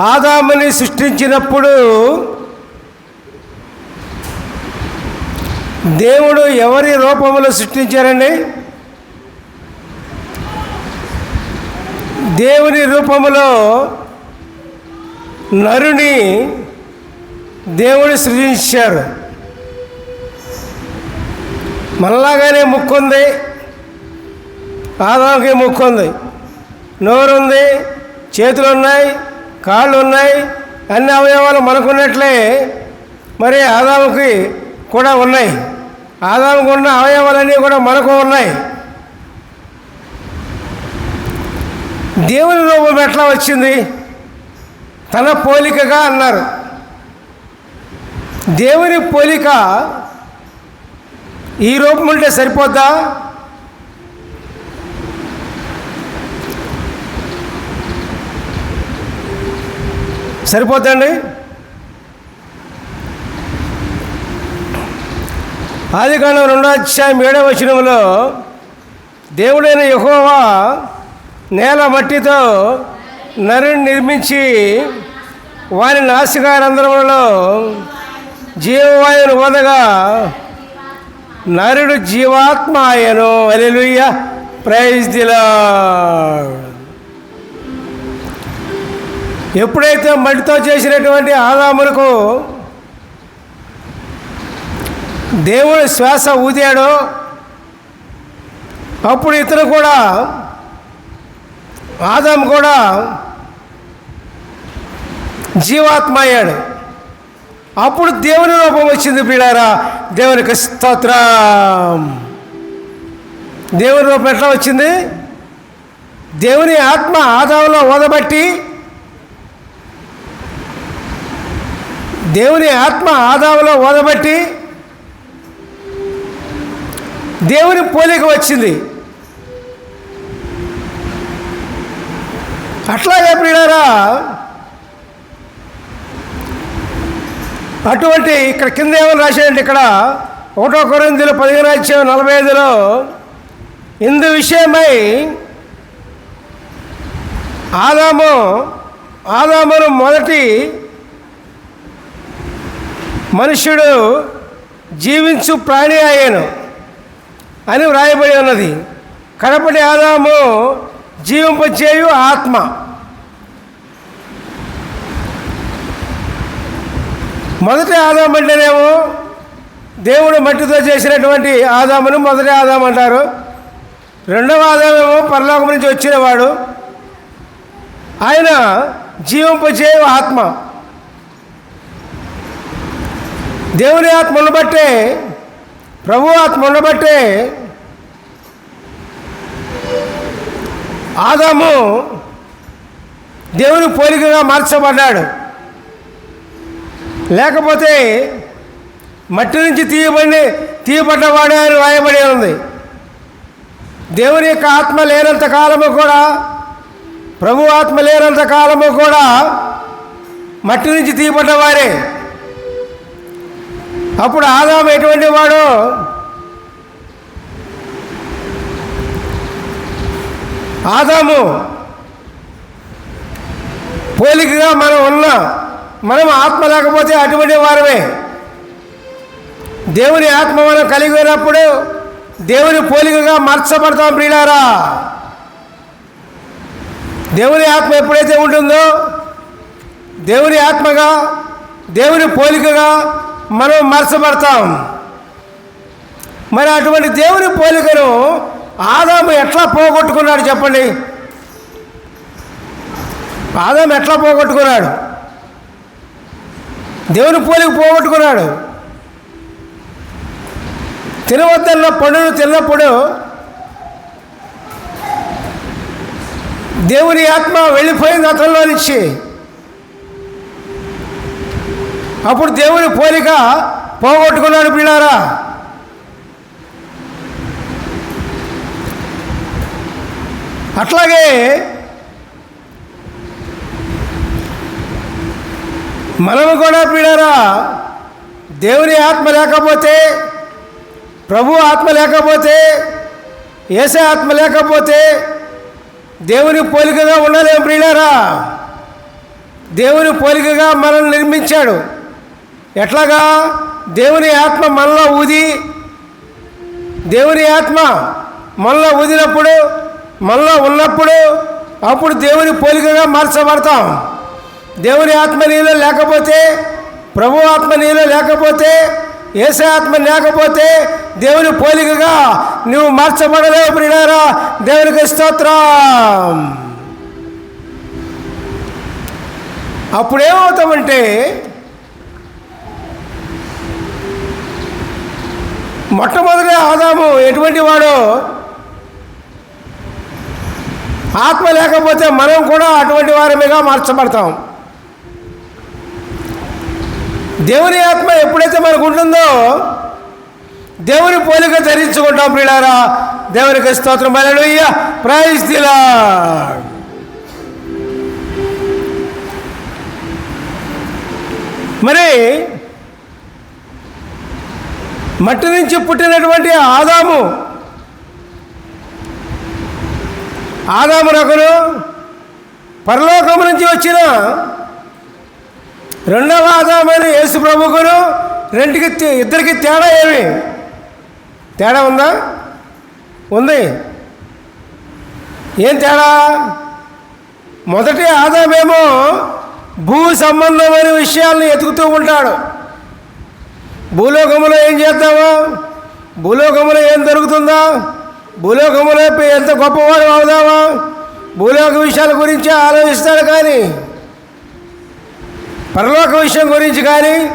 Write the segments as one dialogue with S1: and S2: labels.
S1: ఆదాముని సృష్టించినప్పుడు దేవుడు ఎవరి రూపంలో సృష్టించారండి? దేవుని రూపములో నరుని దేవుడు సృజించారు. మనలాగానే ముక్కుంది. ఆదాముకి ముక్కుంది. నోరుంది. నోరు ఉంది చేతులు ఉన్నాయి కాళ్ళు ఉన్నాయి అన్ని అవయవాలు మనకున్నట్లే మరి ఆదాముకి కూడా ఉన్నాయి. ఆదాముకు ఉన్న అవయవాలన్నీ కూడా మనకు ఉన్నాయి. దేవుని రూపం ఎట్లా వచ్చింది? తన పోలికగా అన్నారు. దేవుని పోలిక ఈ రూపం ఉంటే సరిపోద్దా? సరిపోద్దండి ఆదికాండం రెండో అధ్యాయం ఏడవ వచనంలో దేవుడైన యహోవా నేల మట్టితో నరుని నిర్మించి వారి నాసికారంధ్రములలో జీవవాయువును వదగా నరుడు జీవాత్మ ఆయను అలెలుయ్య ప్రైజ్ దిలా ఎప్పుడైతే మట్టితో చేసినటువంటి ఆదాములకు దేవుడు శ్వాస ఊదాడో అప్పుడు ఇతను కూడా ఆదాం కూడా జీవాత్మ అయ్యాడు అప్పుడు దేవుని రూపం వచ్చింది పిల్లారా దేవునికి స్తోత్రం. దేవుని రూపం ఎట్లా వచ్చింది? దేవుని ఆత్మ ఆదాములో ఓదబట్టి దేవుని ఆత్మ ఆదాములో ఓదబట్టి దేవుని పోలిక వచ్చింది. అట్లాగే ప్రియులారా అటువంటి ఇక్కడ కింద ఏమని రాశాడంటే ఇక్కడ ఒకటో కొరిందులు పదిహేను అధ్యాయం నలభై ఐదులో ఇందు విషయమై ఆదాము ఆదామును మొదటి మనుష్యుడు జీవించు ప్రాణి అయ్యాను అని వ్రాయబడి ఉన్నది. కడపటి ఆదాము జీవింపచేయు ఆత్మ. మొదటి ఆదాం అంటేనేమో దేవుడు మట్టితో చేసినటువంటి ఆదామును మొదటి ఆదాం అంటారు. రెండవ ఆదామేమో పరలోకం నుంచి వచ్చినవాడు ఆయన జీవింపచేయు ఆత్మ. దేవుని ఆత్మను బట్టే ప్రభు ఆత్మ బట్టే ఆదాము దేవుని పోలికగా మార్చబడ్డాడు. లేకపోతే మట్టి నుంచి తీయబడి తీయబడ్డవాడే అని రాయబడి ఉంది. దేవుని యొక్క ఆత్మ లేనంత కాలము కూడా ప్రభు ఆత్మ లేనంత కాలము కూడా మట్టి నుంచి తీయబడ్డవారే అప్పుడు ఆదాము ఎటువంటి వాడు? ఆదాము. పోలికగా మనం ఉన్నాం మనం ఆత్మ లేకపోతే అటువంటి వారమే. దేవుని ఆత్మ మనం కలిగినప్పుడు దేవుని పోలికగా మార్చబడతాం ప్రియులారా. దేవుని ఆత్మ ఎప్పుడైతే ఉంటుందో దేవుని ఆత్మగా దేవుని పోలికగా మనం మార్చబడతాం. మరి అటువంటి దేవుని పోలికను ఆదాము ఎట్లా పోగొట్టుకున్నాడు చెప్పండి? ఆదాము ఎట్లా పోగొట్టుకున్నాడు? దేవుని పోలిక పోగొట్టుకున్నాడు. తినవద్దన్న పండును తిన్నప్పుడు దేవుని ఆత్మ వెళ్ళిపోయింది అతనిలో నుంచి. అప్పుడు దేవుని పోలిక పోగొట్టుకున్నాడు పిల్లారా. అట్లాగే మనము కూడా పీడారా దేవుని ఆత్మ లేకపోతే ప్రభు ఆత్మ లేకపోతే ఏసే ఆత్మ లేకపోతే దేవుని పోలికగా ఉండలేము ప్రియులారా దేవుని పోలికగా మనల్ని నిర్మించాడు. ఎట్లాగా? దేవుని ఆత్మ మనలో ఊది. దేవుని ఆత్మ మనలో ఊదినప్పుడు మనలో ఉన్నప్పుడు అప్పుడు దేవుని పోలికగా మార్చబడతాం. దేవుని ఆత్మ నీలో లేకపోతే ప్రభు ఆత్మ నీలో లేకపోతే ఏసే ఆత్మ లేకపోతే దేవుని పోలికగా నువ్వు మార్చబడలేవు ప్రియారా దేవునికి స్తోత్రం. అప్పుడేమవుతామంటే మొట్టమొదటి ఆదాము ఎటువంటి వాడో? ఆత్మ లేకపోతే మనం కూడా అటువంటి వారమేగా మార్చబడతాం. దేవుని ఆత్మ ఎప్పుడైతే మనకు ఉంటుందో దేవుని పోలిక ధరించుకుంటాం ప్రియులారా. దేవునికి స్తోత్రం. అలలుయ్య ప్రైజ్ దిలా మరి మట్టి నుంచి పుట్టినటువంటి ఆదాము. ఆదాము రకులు పరలోకం నుంచి వచ్చిన రెండవ ఆదామైన యేసు ప్రభుకును రెండుకి ఇద్దరికి తేడా ఏమి? తేడా ఉందా? ఉంది. ఏం తేడా? మొదటి ఆదామేమో భూ సంబంధమైన విషయాలను ఎతుకుతూ ఉంటాడు. భూలోకంలో ఏం చేద్దామా భూలోకంలో ఏం దొరుకుతుందా? భూలోకంలో ఎంత గొప్పవాడు అవుదామా భూలోక విషయాల గురించి ఆలోచిస్తాడు కానీ పరలోక విషయం గురించి కానీ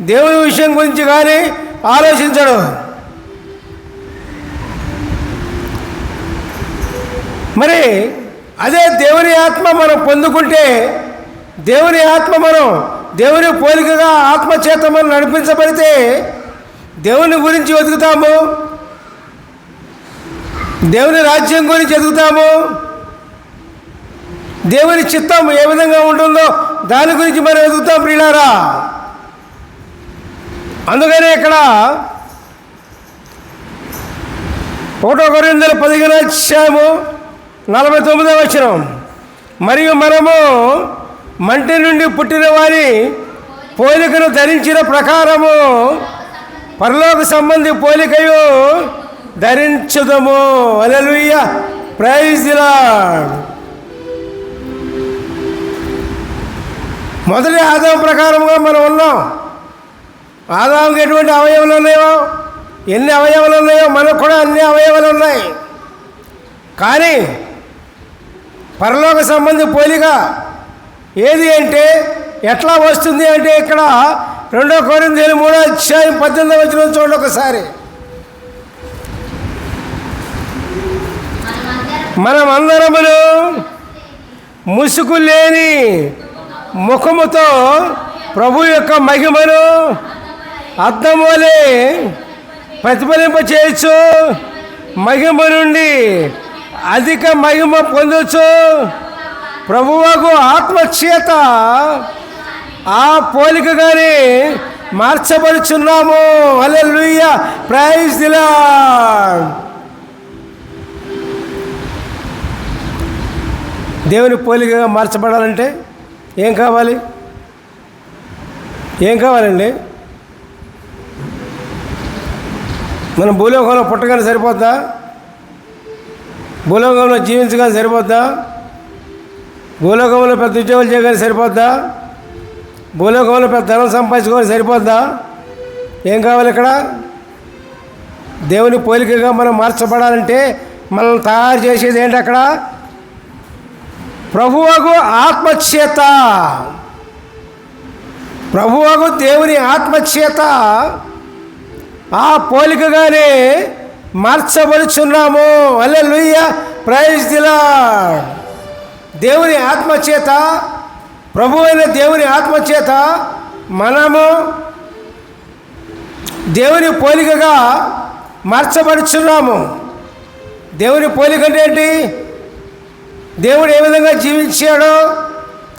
S1: దేవుని విషయం గురించి కానీ ఆలోచించడు. మరి అదే దేవుని ఆత్మ మనం పొందుకుంటే దేవుని ఆత్మ మనం దేవుని పోలికగా ఆత్మచేతమని నడిపించబడితే దేవుని గురించి వెతుకుతాము. దేవుని రాజ్యం గురించి వెతుకుతాము. దేవుని చిత్తం ఏ విధంగా ఉంటుందో దాని గురించి మనం వెతుకుతాం ప్రియులారా. అందుకనే ఇక్కడ ఒకటో కొరిందల పదిహేను అధ్యాయము నలభై తొమ్మిదో వచ్చినాం మరియు మనము మంటి నుండి పుట్టిన వారి పోలికను ధరించిన ప్రకారము పరలోక సంబంధి పోలికయు ధరించుదము. అలలుయ్య ప్రైజ్ మొదటి ఆదాం ప్రకారంగా మనం ఉన్నాం. ఆదాంకి ఎటువంటి అవయవాలు ఉన్నాయో ఎన్ని అవయవాలు ఉన్నాయో మనకు కూడా అన్ని అవయవాలు ఉన్నాయి. కానీ పరలోక సంబంధి పోలిక ఏది అంటే ఎట్లా వస్తుంది అంటే ఇక్కడ రెండో కోరింది మూడో అధ్యాయం పద్దెనిమిది వచ్చిన చూడండి ఒకసారి. మనమందరమును ముసుగు లేని ముఖముతో ప్రభు యొక్క మహిమను అద్దములే ప్రతిఫలింప చేయొచ్చు మహిమ నుండి అధిక మహిమ పొందొచ్చు ప్రభువుకు ఆత్మచేత ఆ పోలికగానే మార్చబడుచున్నాము. అలెలుయ్య ప్రైజ్ దిలా దేవుని పోలికగా మార్చబడాలంటే ఏం కావాలి? ఏం కావాలండి? మనం భూలోకంలో పుట్టగానే సరిపోద్దా? భూలోకంలో జీవించగానే సరిపోద్దా? భూలోకంలో పెద్ద ఉద్యోగాలు చేయగానే సరిపోద్దా? భూలోకంలో పెద్ద ధనం సంపాదించుకోవాలి సరిపోద్దా? ఏం కావాలి ఇక్కడ? దేవుని పోలికగా మనం మార్చబడాలంటే మనల్ని తయారు చేసేది ఏంటి అక్కడ? ప్రభువకు ఆత్మచేత. ప్రభువకు దేవుని ఆత్మచేత. ఆ పోలికగానే మార్చబడుచున్నాము. అల్లె లుయ్య ప్రైజ్ దిలా దేవుని ఆత్మచేత ప్రభు అయిన దేవుని ఆత్మచేత మనము దేవుని పోలికగా మార్చబడుచున్నాము. దేవుని పోలిక అంటే ఏంటి? దేవుడు ఏ విధంగా జీవించాడో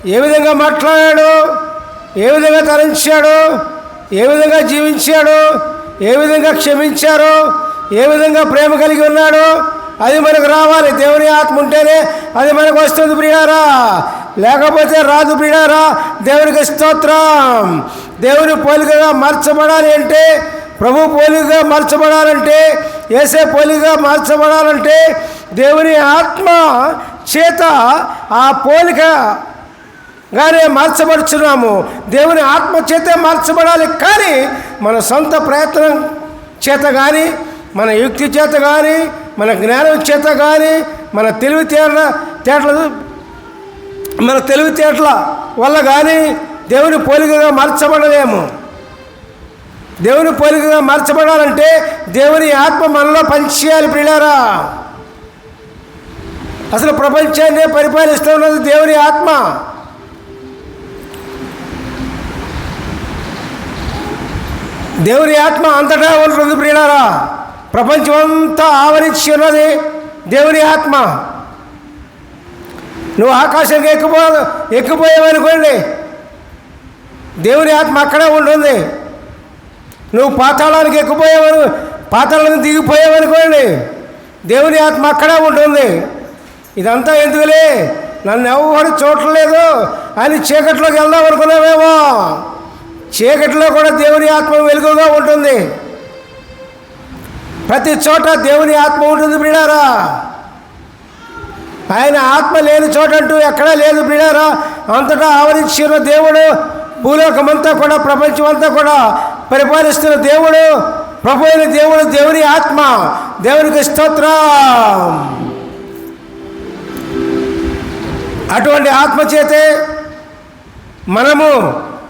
S1: ఏ విధంగా మాట్లాడాడో ఏ విధంగా తరించాడో ఏ విధంగా జీవించాడో ఏ విధంగా క్షమించారో ఏ విధంగా ప్రేమ కలిగి ఉన్నాడో అది మనకు రావాలి. దేవుని ఆత్మ ఉంటేనే అది మనకు వస్తుంది ప్రియారా. లేకపోతే రాదు ప్రియారా. దేవునికి స్తోత్రం. దేవుని పోలికగా మార్చబడాలి అంటే ప్రభు పోలికగా మార్చబడాలంటే ఏసే పోలికగా మార్చబడాలంటే దేవుని ఆత్మ చేత ఆ పోలిక గానే మార్చబడుచున్నాము. దేవుని ఆత్మ చేతే మార్చబడాలి కానీ మన సొంత ప్రయత్నం చేత కానీ మన యుక్తి చేత కానీ మన జ్ఞానం చేత కానీ మన తెలివితేటల తేటల మన తెలివితేటల వల్ల కానీ దేవుని పోలికగా మార్చబడలేము. దేవుని పోలికగా మార్చబడాలంటే దేవుని ఆత్మ మనలో పనిచేయాలి పిల్లారా అసలు ప్రపంచాన్ని పరిపాలిస్తున్నది దేవుని ఆత్మ. దేవుని ఆత్మ అంతటా ఉంటుంది ప్రియులారా. ప్రపంచమంతా ఆవరించి ఉన్నది దేవుని ఆత్మ. నువ్వు ఆకాశానికి ఎక్కిపో ఎక్కిపోయావనుకోండి దేవుని ఆత్మ అక్కడే ఉంటుంది. నువ్వు పాతాళానికి ఎక్కిపోయావను పాతాళానికి దిగిపోయావనుకోండి దేవుని ఆత్మ అక్కడే ఉంటుంది. ఇదంతా ఎందుకులే? నన్ను ఎవరు చూడట్లేదు అని చీకట్లోకి వెళ్దాం అనుకున్నామేమో చీకటిలో కూడా దేవుని ఆత్మ వెలుగుగా ఉంటుంది. ప్రతి చోట దేవుని ఆత్మ ఉంటుంది బిడారా ఆయన ఆత్మ లేని చోట అంటూ ఎక్కడా లేదు బిడారా అంతటా ఆవరించిన దేవుడు భూలోకమంతా కూడా ప్రపంచం అంతా కూడా పరిపాలిస్తున్న దేవుడు ప్రభు అయిన దేవుడు దేవుని ఆత్మ దేవునికి స్తోత్రం. అటువంటి ఆత్మ చేతే మనము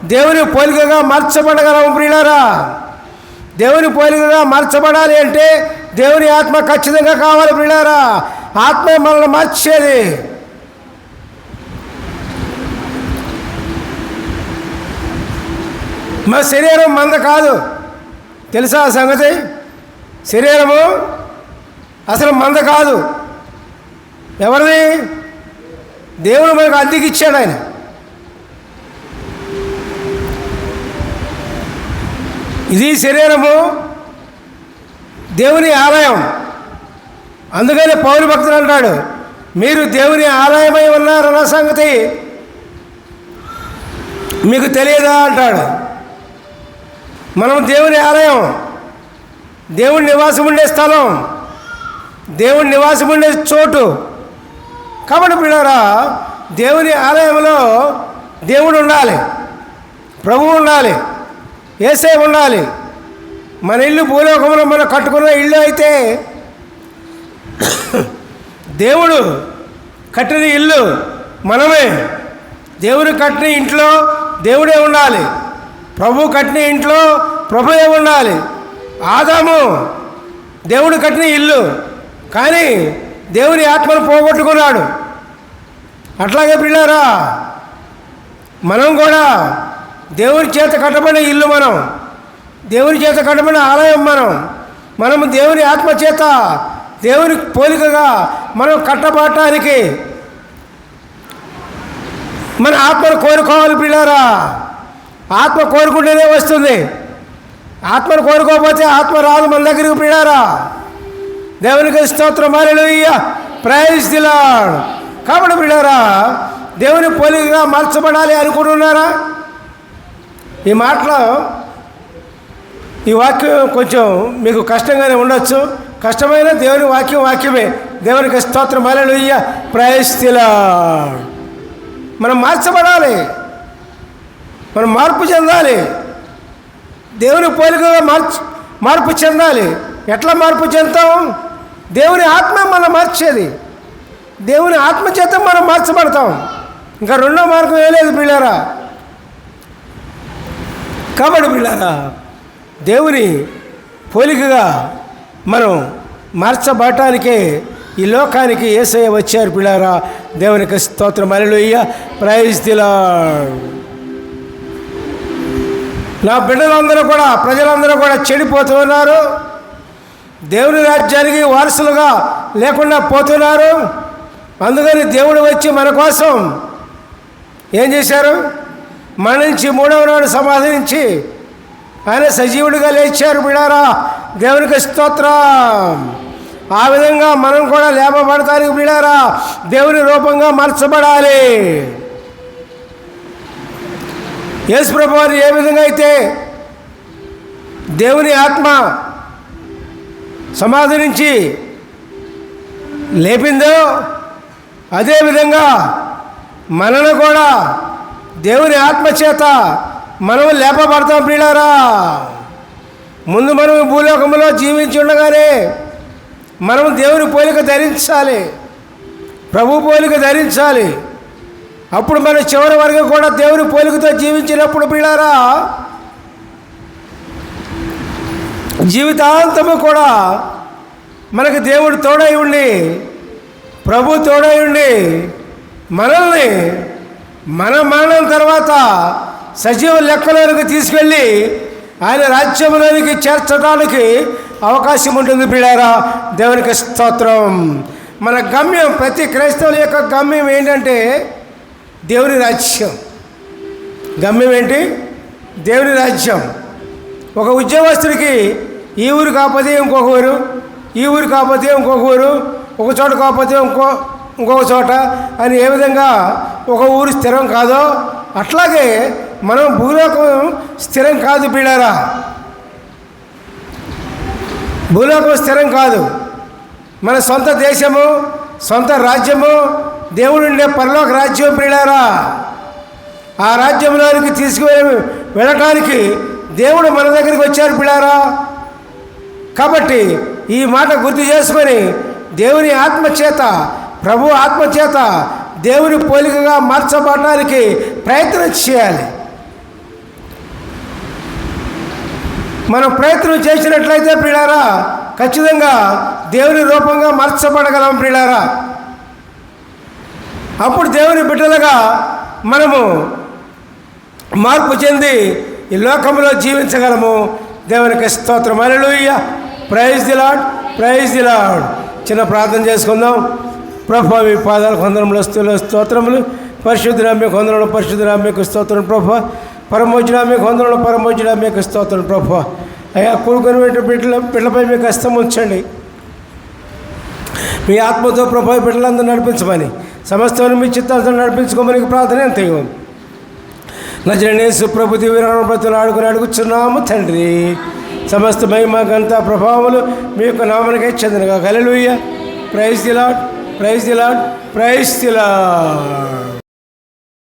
S1: దేవుని పోలికగా మార్చబడగలము ప్రియులారా. దేవుని పోలికగా మార్చబడాలి అంటే దేవుని ఆత్మ ఖచ్చితంగా కావాలి ప్రియులారా. ఆత్మ మనల్ని మార్చేది. మన శరీరం మంద కాదు. తెలుసా ఆ సంగతి? శరీరము అసలు మంద కాదు. ఎవరిది? దేవుడు మనకు అద్దెకి ఇచ్చాడు ఆయన. ఇది శరీరము దేవుని ఆలయం. అందుకని పౌరు భక్తులు అంటాడు మీరు దేవుని ఆలయమై ఉన్నారన్న సంగతి మీకు తెలియదా అంటాడు. మనం దేవుని ఆలయం దేవుని నివాసం ఉండే స్థలం దేవుని నివాసం ఉండే చోటు. కాబట్టి పిల్లరా దేవుని ఆలయంలో దేవుడు ఉండాలి ప్రభువు ఉండాలి. ఏసే ఉండాలి. మన ఇల్లు భూలోకంలో మనం కట్టుకున్న ఇల్లు అయితే దేవుడు కట్టిన ఇల్లు మనమే. దేవుడు కట్టిన ఇంట్లో దేవుడే ఉండాలి. ప్రభు కట్టిన ఇంట్లో ప్రభుయే ఉండాలి. ఆదాము దేవుడు కట్టిన ఇల్లు. కానీ దేవుని ఆత్మను పోగొట్టుకున్నాడు. అట్లాగే పిల్లారా మనం కూడా దేవుని చేత కట్టబడిన ఇల్లు మనం. దేవుని చేత కట్టబడిన ఆలయం మనం. మనము దేవుని ఆత్మ చేత దేవుని పోలికగా మనం కట్టబడటానికి మన ఆత్మను కోరుకోవాలి పిల్లారా. ఆత్మ కోరుకుంటేనే వస్తుంది. ఆత్మను కోరుకోకపోతే ఆత్మ రాదు మన దగ్గరికి పిల్లారా. దేవునికి స్తోత్రం. మారలు ప్రైజ్ దిలాడ్ కాబట్టి పిల్లారా దేవుని పోలికగా మార్చబడాలి అనుకుంటున్నారా? ఈ మాటలో ఈ వాక్యం కొంచెం మీకు కష్టంగానే ఉండొచ్చు. కష్టమైన దేవుని వాక్యం వాక్యమే. దేవునికి స్తోత్రం. మలలుయ్య ప్రైజ్ మనం మార్చబడాలి. మనం మార్పు చెందాలి. దేవుని పోలికగా మార్చు మార్పు చెందాలి. ఎట్లా మార్పు చెందుతాం? దేవుని ఆత్మ మనం మార్చేది. దేవుని ఆత్మ చేత మనం మార్చబడతాం. ఇంకా రెండో మార్గం వేయలేదు పిల్లరా కాబట్టి పిల్లారా దేవుని పోలికగా మనం మార్చబడటానికే ఈ లోకానికి ఏసయ్య వచ్చారు పిల్లారా దేవునికి స్తోత్రం. అలలుయ్య ప్రైజ్ దిలా నా బిడ్డలందరూ కూడా ప్రజలందరూ కూడా చెడిపోతున్నారు దేవుని రాజ్యానికి వారసులుగా లేకుండా పోతున్నారు. అందుకని దేవుడు వచ్చి మన కోసం ఏం చేశారు? మరణించి మూడవ నాడు సమాధానించి ఆయన సజీవుడిగా లేచారు బిడారా. దేవునికి స్తోత్రం. ఆ విధంగా మనం కూడా లేపబడతానికి బిడారా. దేవుని రూపంగా మార్చబడాలి. యేసుప్రభు వారు ఏ విధంగా అయితే దేవుని ఆత్మ సమాధి నుంచి లేపిందో అదేవిధంగా మనను కూడా దేవుని ఆత్మచేత మనము మనం లేపబడతాం ప్రియులారా. ముందు మనం భూలోకంలో జీవించి ఉండగానే మనం దేవుని పోలిక ధరించాలి. ప్రభు పోలిక ధరించాలి. అప్పుడు మన చివరి వరకు కూడా దేవుని పోలికతో జీవించినప్పుడు పిల్లారా జీవితాంతము కూడా మనకు దేవుడు తోడై ఉండి ప్రభు తోడై ఉండి మనల్ని మన మరణం తర్వాత సజీవ లెక్కలోనికి తీసుకెళ్ళి ఆయన రాజ్యంలోనికి చేర్చడానికి అవకాశం ఉంటుంది బిడారా. దేవునికి స్తోత్రం. మన గమ్యం ప్రతి క్రైస్తవుల యొక్క గమ్యం ఏంటంటే దేవుని రాజ్యం. గమ్యం ఏంటి? దేవుని రాజ్యం. ఒక ఉద్యోగస్తుడికి ఈ ఊరు కాకపోతే ఇంకొక ఊరు ఈ ఊరు కాకపోతే ఇంకొక ఊరు ఒక చోట కాకపోతే ఇంకో ఇంకొక చోట అని ఏ విధంగా ఒక ఊరు స్థిరం కాదో అట్లాగే మనం భూలోకం స్థిరం కాదు పీడారా భూలోకం స్థిరం కాదు. మన సొంత దేశము సొంత రాజ్యము దేవుడు ఉండే పరలోక రాజ్యం ప్రియులారా ఆ రాజ్యంలోనికి తీసుకువెళ్ళి వెళ్ళటానికి దేవుడు మన దగ్గరికి వచ్చారు పిల్లారా కాబట్టి ఈ మాట గుర్తు చేసుకొని దేవుని ఆత్మచేత ప్రభు ఆత్మచేత దేవుని పోలికగా మార్చబడటానికి ప్రయత్నం చేయాలి. మనం ప్రయత్నం చేసినట్లయితే ప్రియులారా ఖచ్చితంగా దేవుని రూపంగా మార్చబడగలం ప్రియులారా. అప్పుడు దేవుని బిడ్డలుగా మనము మార్పు చెంది ఈ లోకంలో జీవించగలము. దేవునికి స్తోత్రం. Hallelujah praise the Lord praise the Lord చిన్న ప్రార్థన చేసుకుందాం. ప్రభా మీ పాదాలు కొందరంలో స్థూల స్తోత్రములు. పరిశుద్ధరామ్య కొందరంలో పరిశుద్ధరామ్యకు స్తోత్రం ప్రభా. పరమోజనామ్య కొందరంలో పరమోజనామ్యకు స్తోత్రం ప్రభా. అయ్యా కూడుకొని బిడ్డల బిడ్డలపై మీకు హస్తం ఉంచండి. మీ ఆత్మతో ప్రభావి బిడ్డలందరూ నడిపించమని. సమస్తను మీ చిత్తాలతో నడిపించుకోమని ప్రార్థన ఎంత నజరనేసు ప్రభు దివ్యనామతులు ఆడుకుని అడుగుచున్నాము తండ్రి. సమస్త మహిమ గంత ప్రభావములు మీ యొక్క నామనికే చెందినగా. కలలుయ్య praise the Lord praise the praise the